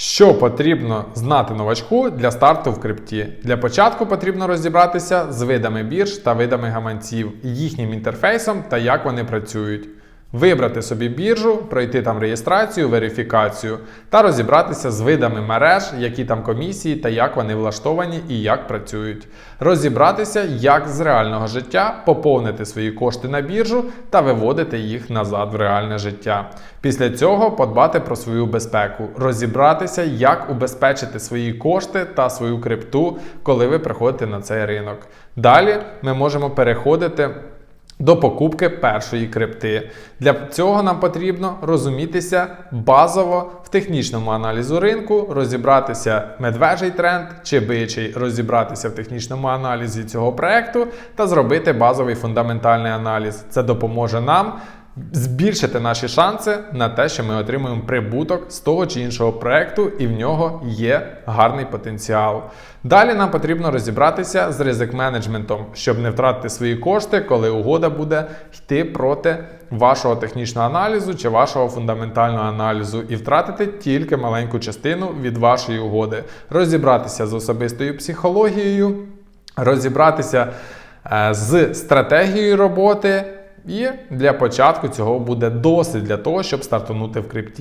Що потрібно знати новачку для старту в крипті? Для початку потрібно розібратися з видами бірж та видами гаманців, їхнім інтерфейсом та як вони працюють. Вибрати собі біржу, пройти там реєстрацію, верифікацію та розібратися з видами мереж, які там комісії та як вони влаштовані і як працюють. Розібратися, як з реального життя поповнити свої кошти на біржу та виводити їх назад в реальне життя. Після цього подбати про свою безпеку, розібратися, як убезпечити свої кошти та свою крипту, коли ви приходите на цей ринок. Далі ми можемо переходити до покупки першої крипти. Для цього нам потрібно розумітися базово в технічному аналізу ринку, розібратися медвежий тренд чи бичий, розібратися в технічному аналізі цього проекту та зробити базовий фундаментальний аналіз. Це допоможе нам. Збільшити наші шанси на те, що ми отримуємо прибуток з того чи іншого проекту, і в нього є гарний потенціал. Далі нам потрібно розібратися з ризик менеджментом, щоб не втратити свої кошти, коли угода буде йти проти вашого технічного аналізу чи вашого фундаментального аналізу, і втратити тільки маленьку частину від вашої угоди, розібратися з особистою психологією, розібратися е, з стратегією роботи. І для початку цього буде досить для того, щоб стартанути в крипті.